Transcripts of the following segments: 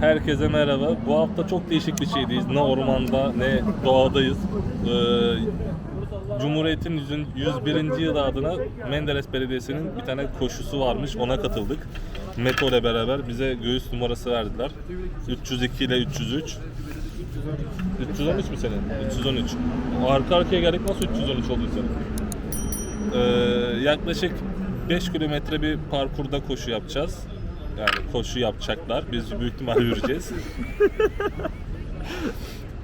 Herkese merhaba. Bu hafta çok değişik bir şeydeyiz. Ne ormanda ne doğadayız. Ee, Cumhuriyet'in 100. 101. yılı adına Menderes Belediyesi'nin bir tane koşusu varmış. Ona katıldık. Meto ile beraber bize göğüs numarası verdiler. 302 ile 303. 313 mi senin? 313. O arka arkaya geldik nasıl 313 oldu senin? Ee, yaklaşık 5 kilometre bir parkurda koşu yapacağız. Yani koşu yapacaklar. Biz büyük ihtimalle yürüyeceğiz.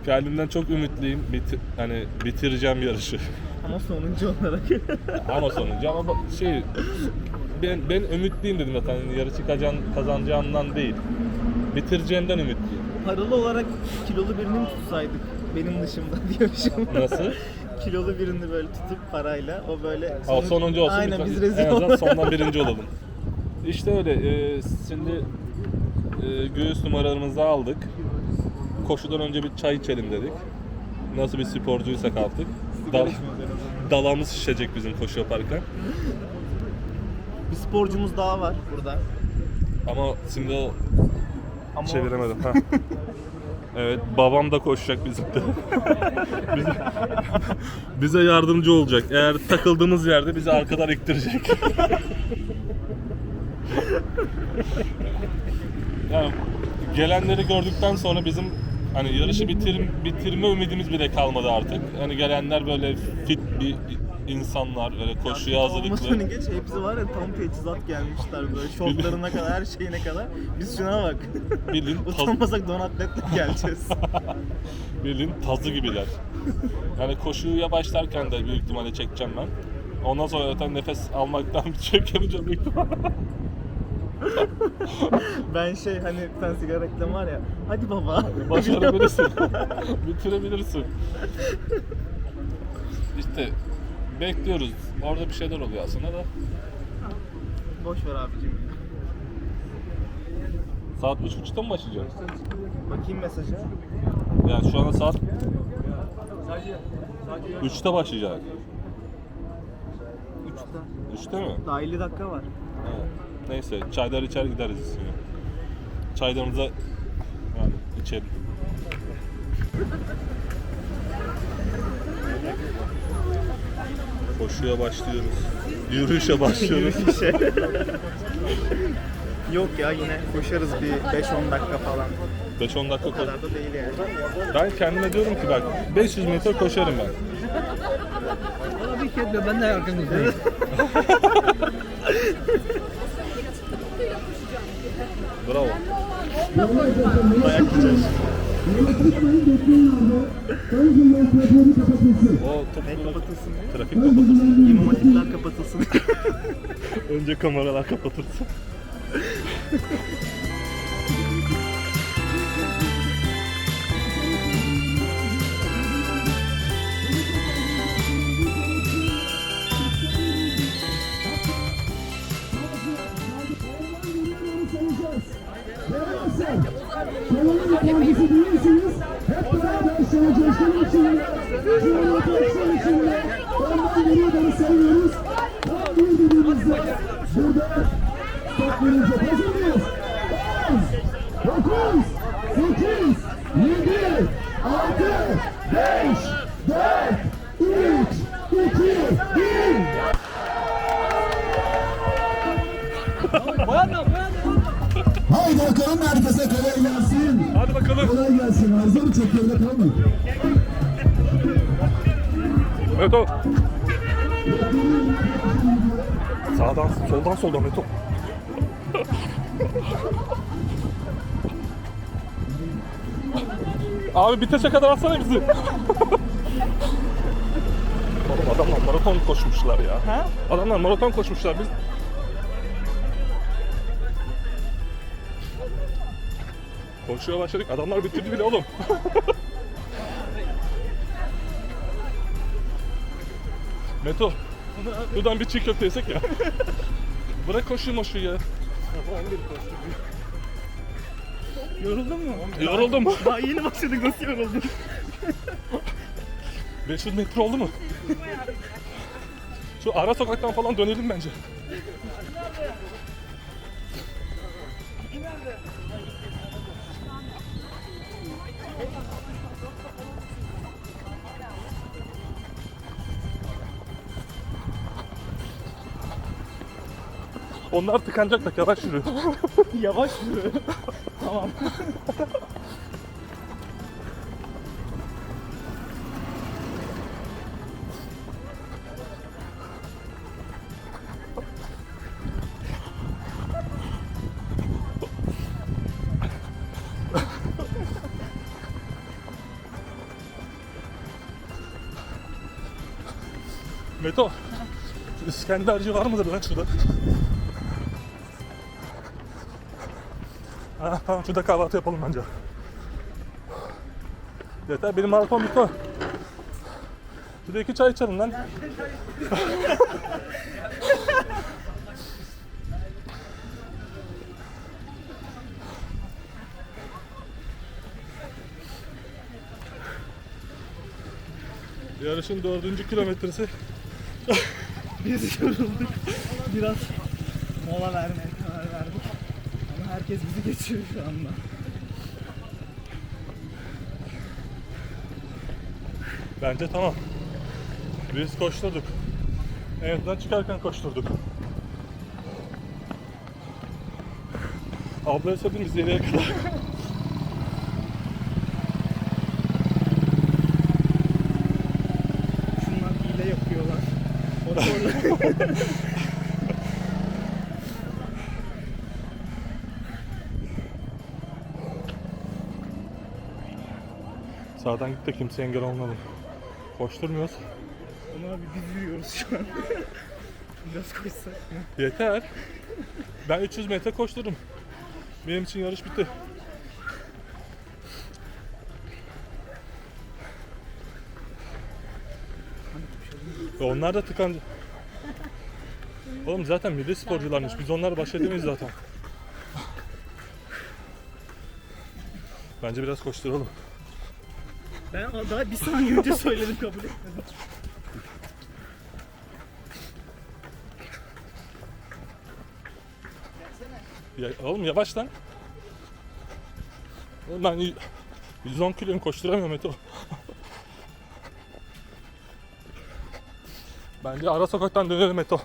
Kendimden çok ümitliyim. Biti- hani bitireceğim yarışı. Ama sonuncu olarak. ama sonuncu ama bak- şey ben ben ümitliyim dedim zaten. Yani yarışı kazan, kazanacağımdan değil. Bitireceğimden ümitliyim. Paralı olarak kilolu birini mi tutsaydık? Benim dışımda diyormuşum. Nasıl? kilolu birini böyle tutup parayla o böyle Aa, sonuncu olsun. Aynen bir- biz rezil En azından olalım. sondan birinci olalım. İşte öyle. Ee, şimdi e, göğüs numaralarımızı aldık. Koşudan önce bir çay içelim dedik. Nasıl bir sporcuysak artık. Dal, dalağımız şişecek bizim koşu yaparken. Bir sporcumuz daha var burada. Ama şimdi o Ama çeviremedim. Ha. Evet, babam da koşacak bizimle. bize, bize yardımcı olacak. Eğer takıldığımız yerde bizi arkadan iktirecek. yani gelenleri gördükten sonra bizim hani yarışı bitir, bitirme ümidimiz bile kalmadı artık. Hani gelenler böyle fit bir insanlar, böyle koşuya Olmasını hazırlıklı. geç hepsi var ya tam teçhizat gelmişler böyle şortlarına kadar her şeyine kadar. Biz şuna bak. Bildiğin taz- Utanmasak don atletle geleceğiz. Bildiğin tazı gibiler. Yani koşuya başlarken de büyük ihtimalle çekeceğim ben. Ondan sonra zaten nefes almaktan çekemeyeceğim büyük ihtimalle. ben şey hani bir tane sigara reklamı var ya. Hadi baba. Başarabilirsin. Bitirebilirsin. İşte bekliyoruz. Orada bir şeyler oluyor aslında da. Boş ver abicim. Saat 3.30'da mı başlayacak? Bakayım mesaja. Yani şu anda saat 3'te başlayacak. 3'te. 3'te mi? Daha 50 dakika var. Evet. Neyse çaylar içer gideriz. Yani. Çaylarımıza yani içelim. Koşuya başlıyoruz. Yürüyüşe başlıyoruz. şey. Yok ya yine koşarız bir 5-10 dakika falan. 5-10 dakika O kadar da değil yani. Ben kendime diyorum ki bak 500 metre koşarım ben. Tabii ki etme, ben de arkanızdayım. Dayak yiyeceğiz. O toplu kapatılsın trafik kapatılsın. İmam hatipler kapatılsın. Önce kameralar kapatılsın. değilsiniz. Hep beraber şöyle coşkunun içinde, Cumhuriyet'in içinde ondan geriye doğru sayıyoruz. Tam birbirimizle burada toplanacak. Hazır mıyız? 10, 9, 8, 7, 6, 5, 4, 3, 2, 1. Haydi bakalım herkese kolay gelsin. Bakalım. Kolay gelsin. Arıza mı çekiyor? Ne kalma. Meto. Sağdan, soldan, soldan Meto. Abi bitese kadar atsana bizi. Oğlum adamlar maraton koşmuşlar ya. Ha? Adamlar maraton koşmuşlar biz. Koşuya başladık. Adamlar bitirdi bile oğlum. Meto. Buradan bir çiğ köfte yesek ya. Bırak koşu moşu ya. Yoruldun mu? Yoruldum. Daha yeni başladık nasıl yoruldun? 500 metre oldu mu? Şu ara sokaktan falan dönelim bence. Onlar tıkanacak bak yavaş yürü. Yavaş yürü. tamam. Meto. İskenderci var mıdır lan şurada? Şurada kahvaltı yapalım bence. Yeter benim maraton bitti. Şurada iki çay içelim lan. Yarışın dördüncü kilometresi. Biz yorulduk. Biraz mola. Ama herkes bizi geçiyor şu anda. Bence tamam. Biz koşturduk. En azından çıkarken koşturduk. Ablaya söyledim biz nereye kadar. Şunlar hile yapıyorlar. Motorla. Sağdan git de kimse engel olmadı. Koşturmuyoruz. Ama abi biz yürüyoruz şu an. Biraz koşsak mı? Yeter. Ben 300 metre koşturdum. Benim için yarış bitti. Onlar da tıkandı. Oğlum zaten milli sporcularmış. Biz onlarla baş edemeyiz zaten. Bence biraz koşturalım. Ben daha bir saniye önce söyledim kabul etmedim. Ya, oğlum yavaş lan. Oğlum ben y- 110 kiloyum koşturamıyorum Meto. Bence ara sokaktan dönelim Meto.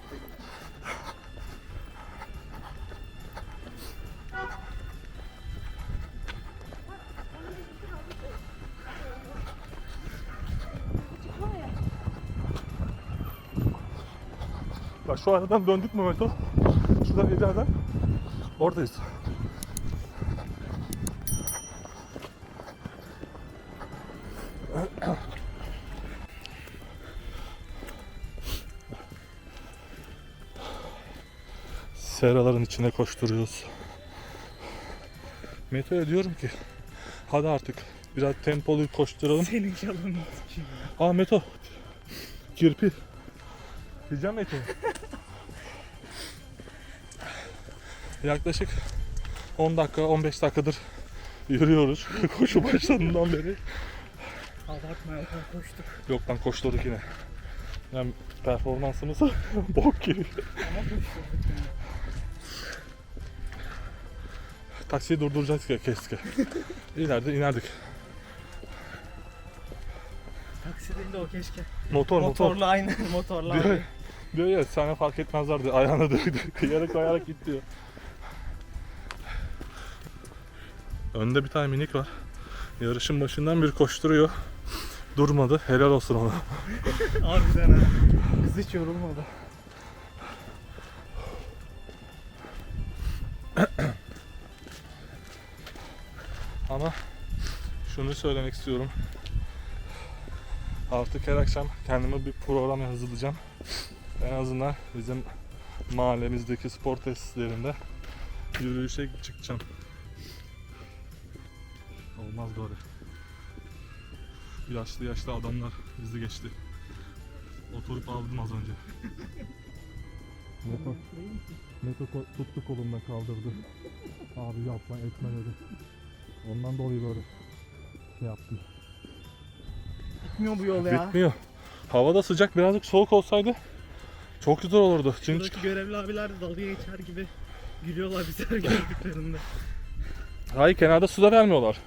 Şu aradan döndük mü Meto? Şuradan ileriden oradayız. Seraların içine koşturuyoruz. Meto'ya diyorum ki hadi artık biraz tempolu koşturalım. Senin yalanın. Aa Meto. Kirpi. Diyeceğim Meto. Yaklaşık 10 dakika 15 dakikadır yürüyoruz. Koşu başladığından beri. Abartma ya koştuk. Yok lan koşturduk yine. Yani performansımız bok gibi. Taksiyi durduracağız ki keşke. İleride inerdik. Taksi değil de o keşke. Motor motor. Motorla aynı. Motorla Diyor, aynı. diyor ya sana fark etmezlerdi. Ayağına döktü. Kıyarak kayarak gitti diyor. Önde bir tane minik var. Yarışın başından bir koşturuyor. Durmadı. Helal olsun ona. Harbiden ha. Kız hiç yorulmadı. Ama şunu söylemek istiyorum. Artık her akşam kendime bir program hazırlayacağım. En azından bizim mahallemizdeki spor tesislerinde yürüyüşe çıkacağım. Olmaz böyle. Yaşlı yaşlı adamlar bizi geçti. Oturup aldım az önce. Meto, Meto ko- tuttu kolumdan kaldırdı. Abi yapma etme dedi. Ondan dolayı böyle şey yaptım. Bitmiyor bu yol ya. Bitmiyor. Hava da sıcak birazcık soğuk olsaydı çok güzel olurdu. Çünkü Buradaki görevli abiler de dalga geçer gibi gülüyorlar bize her gördüklerinde. hayır kenarda su da vermiyorlar.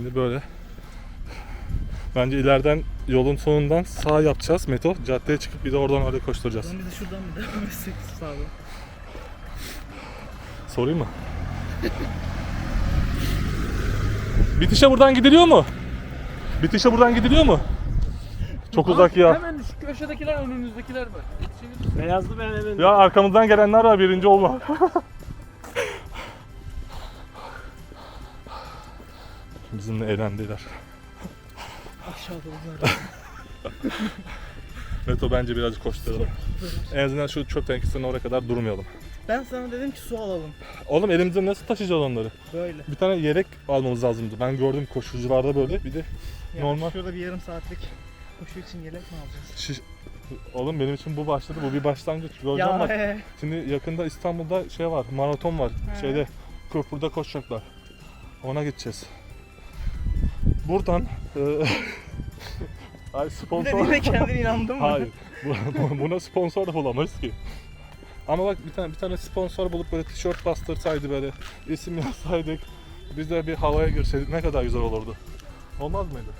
Şimdi böyle. Bence ileriden yolun sonundan sağ yapacağız Meto. Caddeye çıkıp bir de oradan oraya koşturacağız. Ben bir de şuradan bir devam etsek sağda. Sorayım mı? Bitişe buradan gidiliyor mu? Bitişe buradan gidiliyor mu? Çok uzak ya. Hemen şu köşedekiler önünüzdekiler mi? Yetişebilir. Beyazlı ben hemen. Ya arkamızdan gelenler var birinci olma. Bizimle eğlendiler. Aşağıda onlar. Meto bence birazcık koşturalım. En azından şu çöp tenkisinin oraya kadar durmayalım. Ben sana dedim ki su alalım. Oğlum elimizde nasıl taşıyacağız onları? Böyle. Bir tane yelek almamız lazımdı. Ben gördüm koşucularda böyle. Bir de Ya Normal. Şurada bir yarım saatlik koşu için yelek mi alacağız? şiş... Oğlum benim için bu başladı. Bu bir başlangıç. Göreceğim Ya bak. he. Şimdi yakında İstanbul'da şey var. Maraton var. He. Şeyde köprüde koşacaklar. Ona gideceğiz. Buradan e... Ay Bir de sponsor. yine kendine inandın mı? Hayır. Bu- bu- Buna sponsor da bulamayız ki. Ama bak bir tane bir tane sponsor bulup böyle tişört bastırsaydı böyle isim yazsaydık biz de bir havaya girseydik ne kadar güzel olurdu. Olmaz mıydı?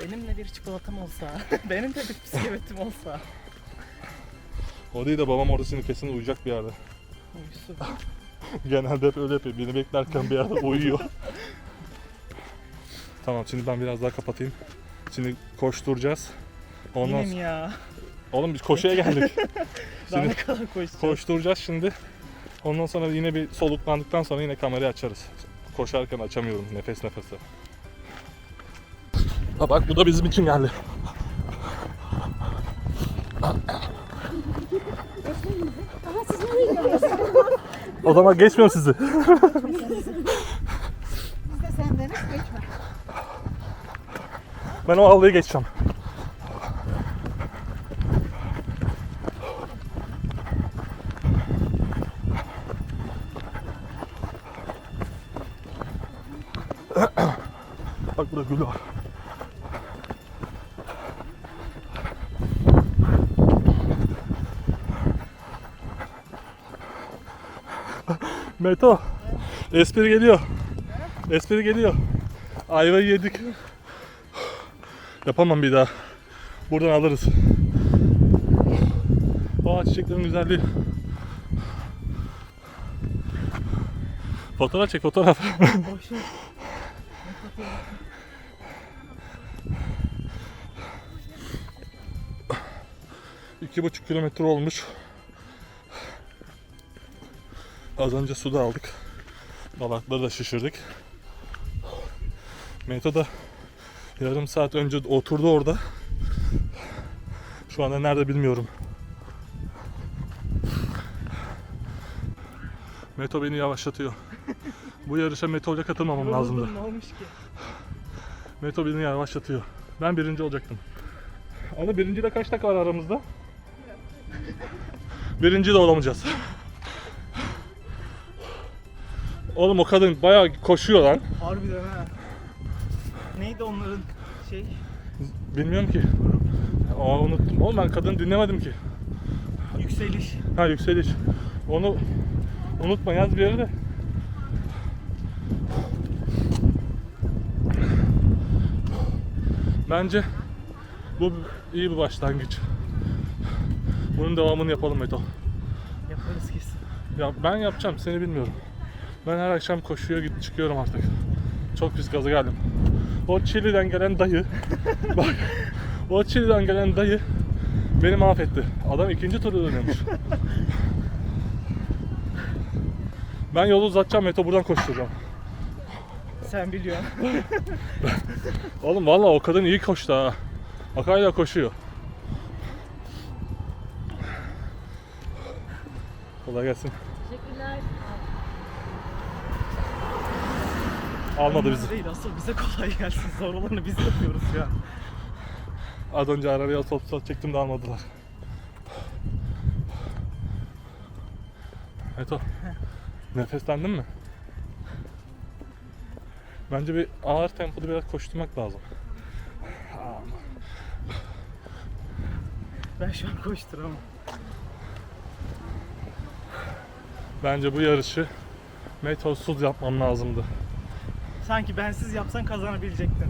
Benim de bir çikolatam olsa, benim de bir bisikletim olsa. O değil de babam orada şimdi kesin uyuyacak bir yerde. Uyusun. Genelde hep öyle yapıyor. Beni beklerken bir yerde uyuyor. Tamam şimdi ben biraz daha kapatayım. Şimdi koşturacağız. Ondan Yine mi ya? Oğlum biz koşuya geldik. Daha Şimdi ne kadar koşacağız? koşturacağız şimdi. Ondan sonra yine bir soluklandıktan sonra yine kamerayı açarız. Koşarken açamıyorum nefes nefese. Ha bak bu da bizim için geldi. O zaman geçmiyorum sizi. Biz de sendeniz geçme. Ben o avluyu geçeceğim. Bak burada gül var. Meto. Espri geliyor. Espri geliyor. Ayvayı yedik. Yapamam bir daha. Buradan alırız. Aa çiçeklerin güzelliği. Fotoğraf çek fotoğraf. İki buçuk kilometre olmuş. Az önce su da aldık. Balakları da şişirdik. Meto da yarım saat önce oturdu orada. Şu anda nerede bilmiyorum. Meto beni yavaşlatıyor. Bu yarışa Meto ile katılmamam lazımdı. Ne olmuş ki? Meto beni yavaşlatıyor. Ben birinci olacaktım. Ama birinciyle kaç dakika var aramızda? Birinci de olamayacağız. Oğlum o kadın bayağı koşuyor lan. Harbiden ha. Neydi onların şey? Bilmiyorum ki. Aa, unuttum. Oğlum ben kadını dinlemedim ki. Yükseliş. Ha yükseliş. Onu unutma yaz bir yere de. Bence bu iyi bir başlangıç. Bunun devamını yapalım Meto. Yaparız kesin. Ya ben yapacağım seni bilmiyorum. Ben her akşam koşuya git çıkıyorum artık. Çok pis gaza geldim. O Çili'den gelen dayı bak o Çili'den gelen dayı beni mahvetti. Adam ikinci turu dönüyormuş. Ben yolu uzatacağım Meto buradan koşturacağım. Sen biliyorsun. Oğlum vallahi o kadın iyi koştu ha. Bak hala koşuyor. Kolay gelsin. Teşekkürler. Almadı bizi. Değil asıl bize kolay gelsin. Zor olanı biz yapıyoruz ya. Az önce arabaya otobüs çektim de almadılar. Eto. Nefeslendin mi? Bence bir ağır tempoda biraz koşturmak lazım. Ben şu an koşturamam. Bence bu yarışı metosuz yapmam lazımdı. Sanki bensiz yapsan kazanabilecektin.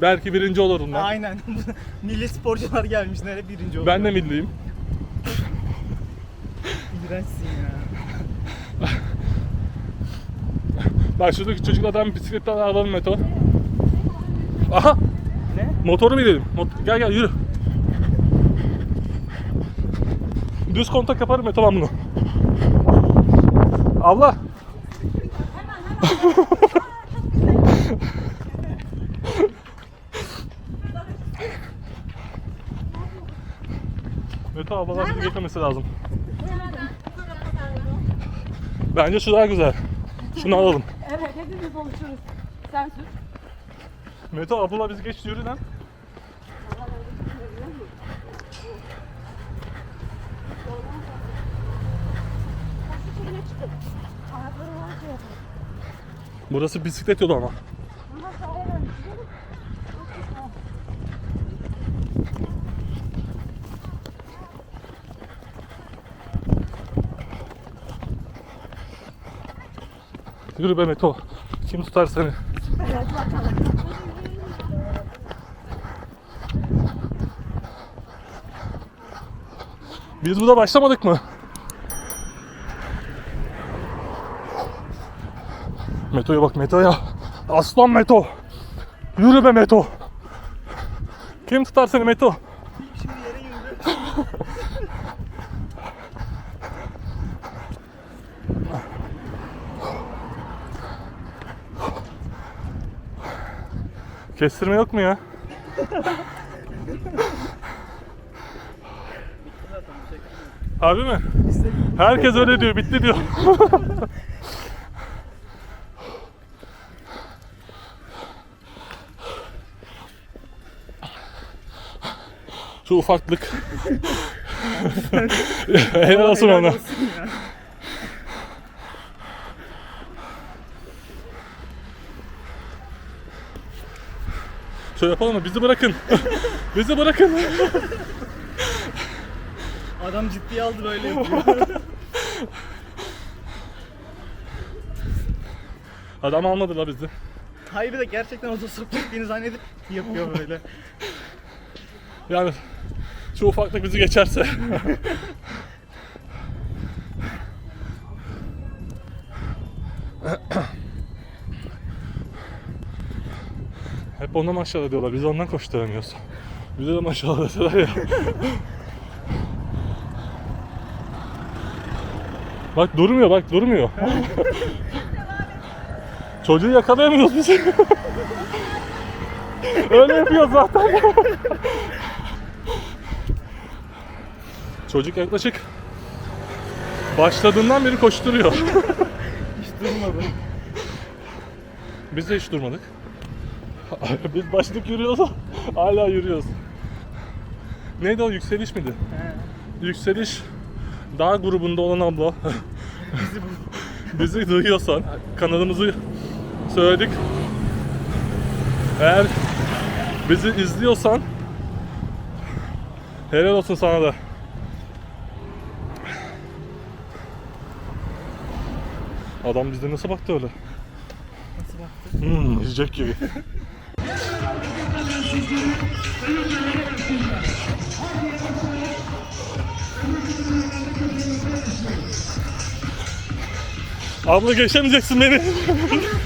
Belki birinci olurum ben. Aynen. Milli sporcular gelmiş nereye birinci oldu. Ben de milliyim. İğrençsin ya. Bak şuradaki çocuklardan bisikletten alalım Meto. Aha! Ne? Motoru binelim. Mot- gel gel yürü. Düz kontak yaparım Meto ben bunu. Abla. Meto ablalar bizi geçmemesi lazım. Bence şu daha güzel. Şunu alalım. Evet hepimiz oluşuruz. Sen sür. Meto abla bizi geç yürü lan. Burası bisiklet yolu. Ama Yürü be Meto. Kim tutar seni? Evet bakalım. Biz burada başlamadık mı? Meto'ya bak Meto'ya. Aslan Meto. Yürü be Meto. Kim tutar seni Meto? Kestirme yok mu ya? Abi mi? Herkes öyle diyor, bitti diyor. Şu ufaklık. Helal olsun ona. Şöyle yapalım mı? Bizi bırakın. Bizi bırakın. Adam ciddiye aldı böyle yapıyor. Adam almadı la bizi. Hayır bir de gerçekten otostop çektiğini zannedip yapıyor böyle. Yani şu ufaklık bizi geçerse. Hep ondan aşağıda diyorlar. Biz ondan koşturamıyoruz. Bize de maşallah deseler ya. bak durmuyor bak durmuyor. Çocuğu yakalayamıyoruz biz. Öyle yapıyor zaten. Çocuk yaklaşık başladığından beri koşturuyor. Hiç durmadı. Biz de hiç durmadık. Biz başlık yürüyoruz hala yürüyoruz. Neydi o yükseliş miydi? He. Yükseliş dağ grubunda olan abla. Bizi duyuyorsan kanalımızı söyledik. Eğer bizi izliyorsan helal olsun sana da. Adam bize nasıl baktı öyle? Nasıl baktı? Hmm, yiyecek gibi. Abla geçemeyeceksin beni.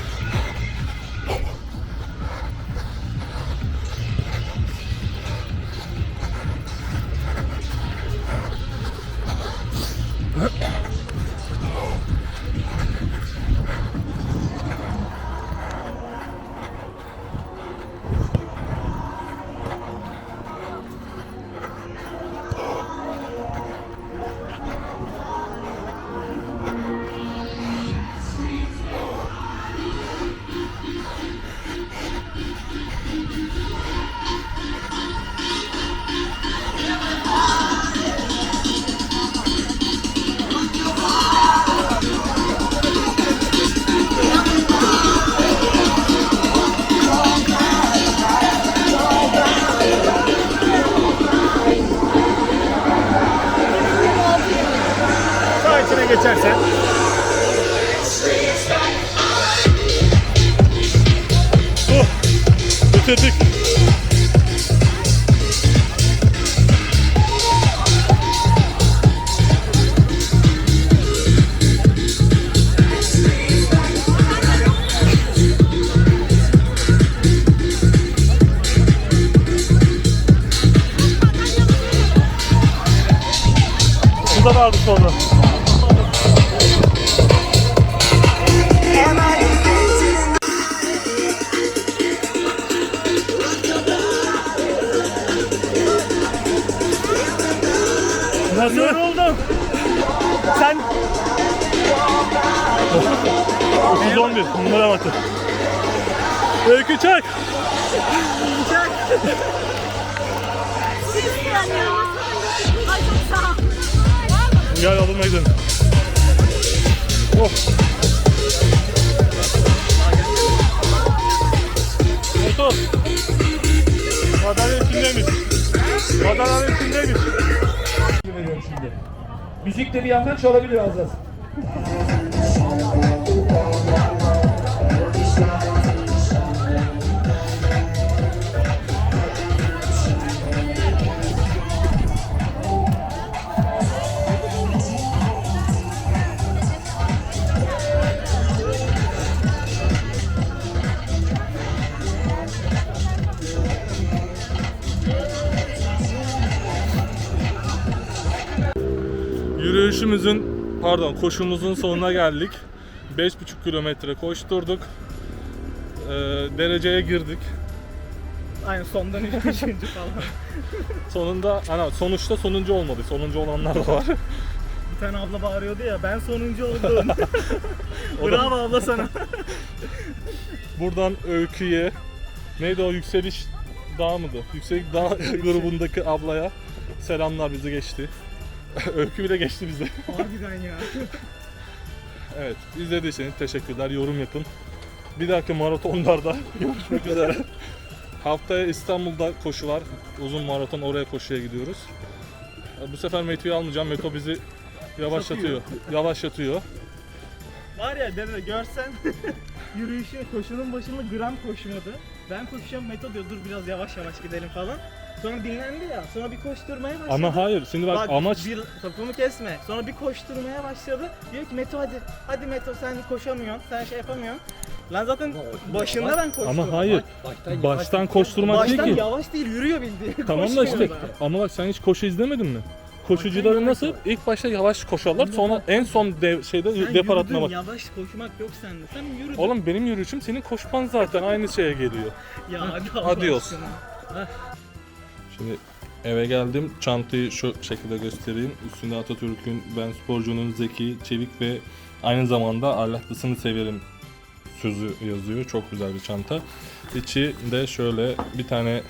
Gel alınma gidelim. Of. Motor. Madalya içindeymiş. Madalya içindeymiş. Müzik de bir yandan çalabiliyor az az. Yürüyüşümüzün, pardon koşumuzun sonuna geldik. 5,5 kilometre koşturduk. Ee, dereceye girdik. Aynen sondan üç üçüncü falan. Sonunda, ana sonuçta sonuncu olmadı. Sonuncu olanlar da var. Bir tane abla bağırıyordu ya ben sonuncu oldum. O da- Bravo abla sana. Buradan Öykü'ye, neydi o yükseliş dağ mıydı? Yüksek dağ grubundaki ablaya selamlar bizi geçti. Öykü bile geçti bizi. Harbiden ya. Evet, izlediyseniz teşekkürler. Yorum yapın. Bir dahaki maratonlarda görüşmek üzere. Haftaya İstanbul'da koşu var. Uzun maraton oraya koşuya gidiyoruz. Bu sefer Meto'yu almayacağım. Meto bizi yavaşlatıyor. Yavaşlatıyor. Var ya dede görsen yürüyüşü koşunun başında gram koşmadı. Ben koşacağım Meto diyor dur biraz yavaş yavaş gidelim falan. Sonra dinlendi ya. Sonra bir koşturmaya başladı. Ama hayır. Şimdi bak, amaç bir topumu kesme. Sonra bir koşturmaya başladı. Diyor ki Meto hadi. Hadi Meto sen koşamıyorsun. Sen şey yapamıyorsun. Lan zaten başında ben koştum. ama hayır. Baştan, Baştan koşturmak Baştan değil ki. yavaş değil yürüyor bildiğin. Tamam da Koşmuyor işte da. ama bak sen hiç koşu izlemedin mi? Koşucuların yavaş nasıl? İlk başta yavaş koşarlar sonra en son dev, şeyde Sen depar yürüdün, atma bak. Yavaş koşmak yok sende. Sen yürüdün. Oğlum benim yürüyüşüm senin koşman zaten aynı şeye geliyor. ya hadi Allah adios. aşkına. Şimdi eve geldim. Çantayı şu şekilde göstereyim. Üstünde Atatürk'ün ben sporcunun zeki, çevik ve aynı zamanda ahlaklısını severim sözü yazıyor. Çok güzel bir çanta. İçi de şöyle bir tane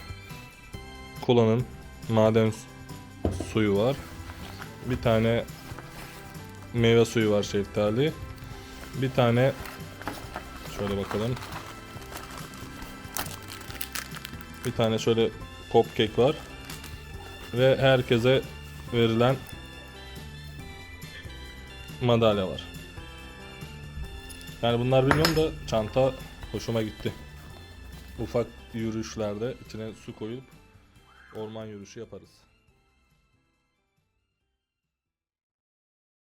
kolanın maden suyu var. Bir tane meyve suyu var şeftali. Bir tane şöyle bakalım. Bir tane şöyle pop cake var. Ve herkese verilen madalya var. Yani bunlar bilmiyorum da çanta hoşuma gitti. Ufak yürüyüşlerde içine su koyup orman yürüyüşü yaparız.